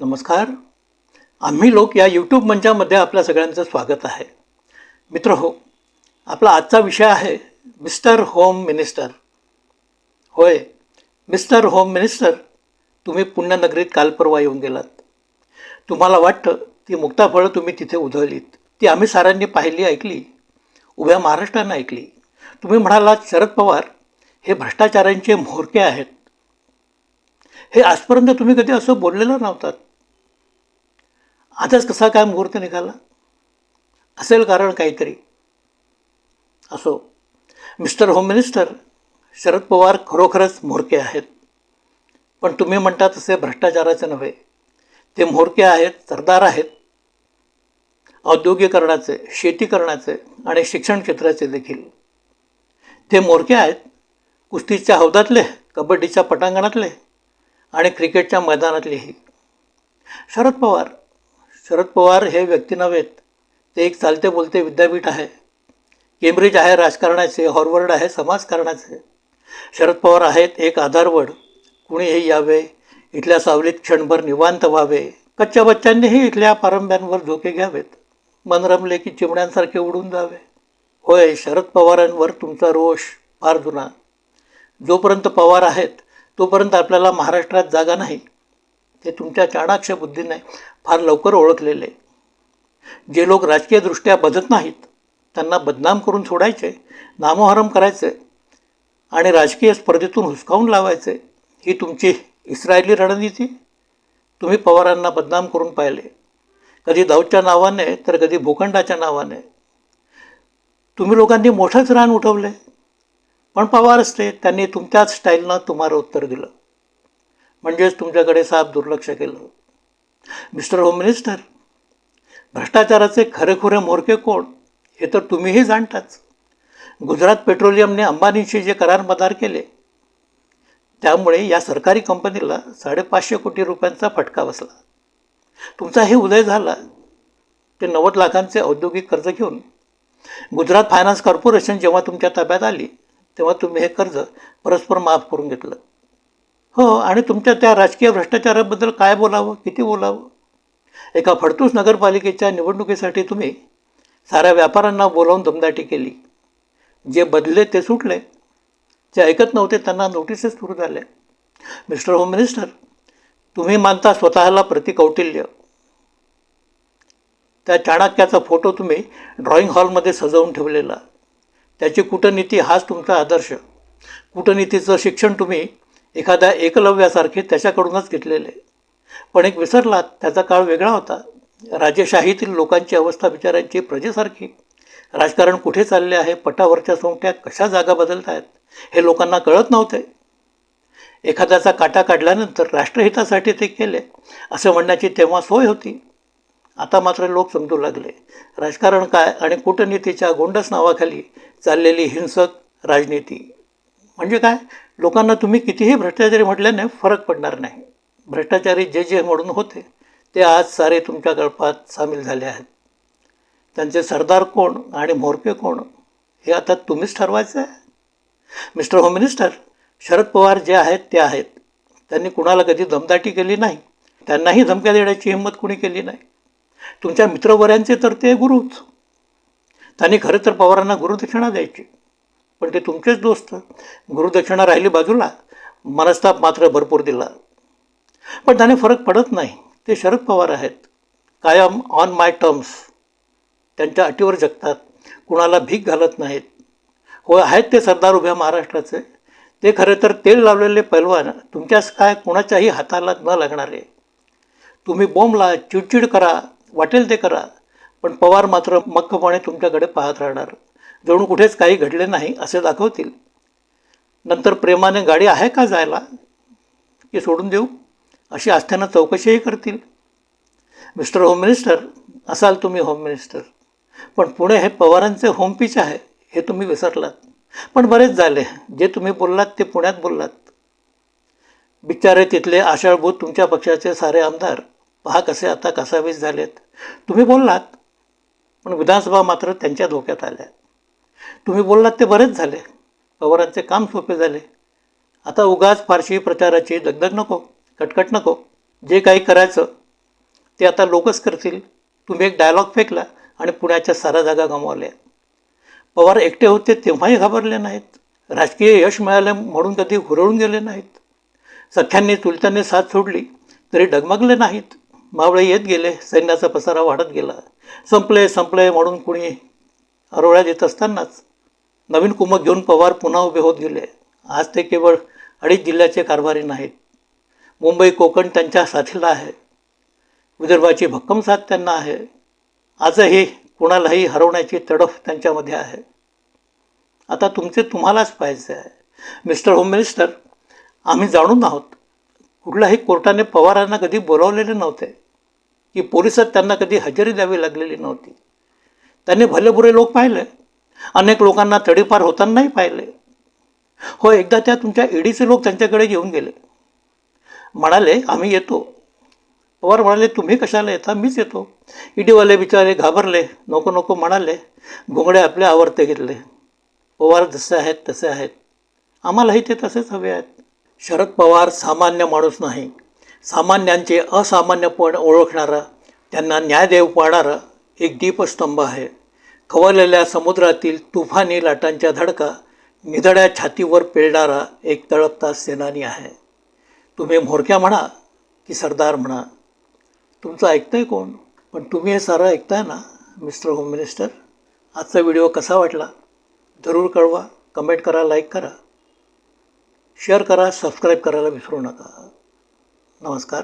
नमस्कार. आम्ही लोक या यूट्यूब मंचामध्ये आपल्या सगळ्यांचं स्वागत आहे. मित्र हो आपला आजचा विषय आहे मिस्टर होम मिनिस्टर होय मिस्टर होम मिनिस्टर तुम्ही पुण्यनगरीत काल परवा येऊन गेलात. तुम्हाला वाटतं ती मुक्ताफळं तुम्ही तिथे उधळलीत. ती आम्ही साऱ्यांनी पाहिली ऐकली. उभ्या महाराष्ट्रानं ऐकली. तुम्ही म्हणालात शरद पवार हे भ्रष्टाचारांचे म्होरके आहेत. हे आजपर्यंत तुम्ही कधी असं बोललेलं नव्हतात. आताच कसा काय मुहूर्त निघाला? असेल कारण काहीतरी. असो. Mister home minister Sharad Pawar खरोखरच म्होरके आहेत. पण तुम्ही म्हणता तसे भ्रष्टाचाराचे नव्हे. ते म्होरके आहेत सरदार आहेत. औद्योगिकरणाचे शेतीकरणाचे आणि शिक्षण क्षेत्राचे देखील. ते मोरके आहेत. कुस्तीच्या हौदातले कबड्डीच्या पटांगणातले आणि क्रिकेटच्या मैदानातलेही. शरद पवार शरद पवार हे व्यक्ती नव्हेत ते एक चालते बोलते विद्यापीठ आहे. केम्ब्रिज आहे राजकारणाचे हॉर्वर्ड आहे समाजकारणाचे. शरद पवार आहेत एक आधारवड कुणीही यावे इथल्या सावलीत क्षणभर निवांत व्हावे. कच्च्या बच्चांनीही इथल्या पारंब्यांवर झोके घ्यावेत. मन रमले की चिमण्यांसारखे उडून जावे. होय शरद पवारांवर तुमचा रोष फार जुना. जोपर्यंत पवार आहेत तोपर्यंत आपल्याला महाराष्ट्रात जागा नाही. ते तुमच्या चाणाक्ष बुद्धीने फार लवकर ओळखलेले. जे लोक राजकीयदृष्ट्या बदत नाहीत त्यांना बदनाम करून सोडायचे नामोहरम करायचे आणि राजकीय स्पर्धेतून हुसकावून लावायचे ही तुमची इस्रायली रणनीती? तुम्ही पवारांना बदनाम करून पाहिले. कधी दाऊदच्या नावाने तर कधी भूखंडाच्या नावाने. तुम्ही लोकांनी मोठंच रान उठवले. पण पवार असते त्यांनी तुमच्याच स्टाईलनं तुम्हाला उत्तर दिलं. म्हणजेच तुमच्याकडे साफ दुर्लक्ष केलं. मिस्टर होम मिनिस्टर भ्रष्टाचाराचे खरेखुरे मोरके कोण हे तर तुम्हीही जाणताच. गुजरात पेट्रोलियमने अंबानींशी जे करार मदार केले त्यामुळे या सरकारी कंपनीला साडेपाचशे कोटी रुपयांचा फटका बसला. तुमचा हे उदय झाला ते नव्वद लाखांचे औद्योगिक कर्ज घेऊन. गुजरात फायनान्स कॉर्पोरेशन जेव्हा तुमच्या ताब्यात आली तेव्हा तुम्ही हे कर्ज परस्पर माफ करून घेतलं. हो आणि तुमच्या त्या राजकीय भ्रष्टाचाराबद्दल काय बोलावं किती बोलावं? एका फडतूस नगरपालिकेच्या निवडणुकीसाठी तुम्ही साऱ्या व्यापाऱ्यांना बोलावून दमदाटी केली. जे बदले ते सुटले. जे ऐकत नव्हते त्यांना नोटिसेस सुरू झाल्या मिस्टर होम मिनिस्टर तुम्ही मानता स्वतःला प्रतिकौटिल्य. त्या चाणक्याचा फोटो तुम्ही ड्रॉइंग हॉलमध्ये सजवून ठेवलेला. त्याची कूटनीती हाच तुमचा आदर्श. कूटनीतीचं शिक्षण तुम्ही एखाद्या एकलव्यासारखे त्याच्याकडूनच घेतलेले. पण एक विसरलात त्याचा काळ वेगळा होता. राजेशाहीतील लोकांची अवस्था बिचारांची प्रजेसारखी. राजकारण कुठे चालले आहे? पटावरच्या सोंगट्या कशा जागा बदलत आहेत हे लोकांना कळत नव्हते. एखाद्याचा काटा काढल्यानंतर राष्ट्रहितासाठी ते केले असं म्हणण्याची तेव्हा सोय होती. आता मात्र लोक समजू लागले. राजकारण काय आणि कूटनीतीच्या गोंडस नावाखाली चाललेली हिंसक राजनीती. म्हणजे काय? लोकांना तुम्ही कितीही भ्रष्टाचारी म्हटल्याने फरक पडणार नाही. भ्रष्टाचारी जे जे म्हणून होते ते आज सारे तुमच्या गळपात सामील झाले आहेत. त्यांचे सरदार कोण आणि म्होरके कोण हे आता तुम्हीच ठरवायचं आहे. Mister home minister Sharad Pawar जे आहेत ते आहेत. त्यांनी कुणाला कधी दमदाटी केली नाही. त्यांनाही धमक्या देण्याची हिंमत कुणी केली नाही. तुमच्या मित्रवर्यांचे तर ते गुरुच. त्यांनी खरं तर पवारांना गुरुदक्षिणा द्यायची. पण ते तुमचेच दोस्त. गुरुदक्षिणा राहिली बाजूला मनस्ताप मात्र भरपूर दिला. पण त्याने फरक पडत नाही. ते शरद पवार आहेत. कायम ऑन माय टर्म्स त्यांच्या अटीवर जगतात. कुणाला भीक घालत नाहीत. हो आहेत ते सरदार उभ्या महाराष्ट्राचे. ते खरे तर तेल लावलेले पैलवान. तुमच्याच काय कुणाच्याही हाताला न लागणारे. तुम्ही बोंबला चिडचिड करा. वाटेल ते करा. पण पवार मात्र मक्कपणे तुमच्याकडे पाहत राहणार. जणू कुठेच काही घडले नाही असे दाखवतील. नंतर प्रेमाने गाडी आहे का जायला? की सोडून देऊ? अशी आस्थेनं चौकशीही करतील. मिस्टर होम मिनिस्टर असाल तुम्ही होम मिनिस्टर. पण पुणे हे पवारांचे होमपिच आहे हे तुम्ही विसरलात. पण बरेच झाले जे तुम्ही बोललात ते पुण्यात बोललात. बिचारे तिथले आषाढभूत तुमच्या पक्षाचे सारे आमदार पहा कसे आता कसावीस झालेत. तुम्ही बोललात पण विधानसभा मात्र त्यांच्या धोक्यात आल्या तुम्ही बोललात ते बरेच झाले. पवारांचे काम सोपे झाले. आता उगाच फारशी प्रचाराची दगदग नको कटकट नको. जे काही करायचं ते आता लोकच करतील. तुम्ही एक डायलॉग फेकला आणि पुण्याच्या साऱ्या जागा गमावल्या. पवार एकटे होते तेव्हाही घाबरले नाहीत. राजकीय यश मिळाले म्हणून कधी हुरळून गेले नाहीत. सख्यांनी चुलत्यांनी साथ सोडली तरी डगमगले नाहीत. मावळे येत गेले सैन्याचा पसारा वाढत गेला. संपले संपले म्हणून कुणी आरोळ्यात येत असतानाच नवीन कुमक घेऊन पवार पुन्हा उभे होत गेले. आज ते केवळ अडीच जिल्ह्याचे कारभारी नाहीत. मुंबई कोकण त्यांच्या साथीला आहे. विदर्भाची भक्कम साथ त्यांना आहे. आजही कुणालाही हरवण्याची तडफ त्यांच्यामध्ये आहे. आता तुमचे तुम्हालाच पाहायचे आहे. मिस्टर होम मिनिस्टर आम्ही जाणून आहोत कुठल्याही कोर्टाने पवारांना कधी बोलावलेले नव्हते की पोलिसात त्यांना कधी हजेरी द्यावी लागलेली नव्हती. त्यांनी भलेबुरे लोक पाहिले. अनेक लोकांना तडीपार होतानाही पाहिले. हो एकदा त्या तुमच्या ईडीचे लोक त्यांच्याकडे येऊन गेले. म्हणाले आम्ही येतो. पवार म्हणाले तुम्ही कशाला येता? मीच येतो. ईडीवाले बिचारे घाबरले नको नको म्हणाले घोंगडे आपले आवडते घेतले. पवार जसे आहेत तसे आहेत. आम्हालाही ते तसेच हवे आहेत. शरद पवार सामान्य माणूस नाही. सामान्यांचे असामान्यपण ओळखणारं त्यांना न्याय देव एक दीपस्तंभ आहे. खवळलेल्या समुद्रातील तुफानी लाटांच्या धडका निधड्या छातीवर पेलणारा एक तळपता सेनानी आहे. तुम्ही म्होरक्या म्हणा की सरदार म्हणा. तुमचं ऐकतंय कोण? पण तुम्ही हे सारं ऐकताय ना मिस्टर होम मिनिस्टर? आजचा व्हिडिओ कसा वाटला? जरूर कळवा कमेंट करा लाईक करा. शेअर करा सबस्क्राईब करायला विसरू नका. नमस्कार.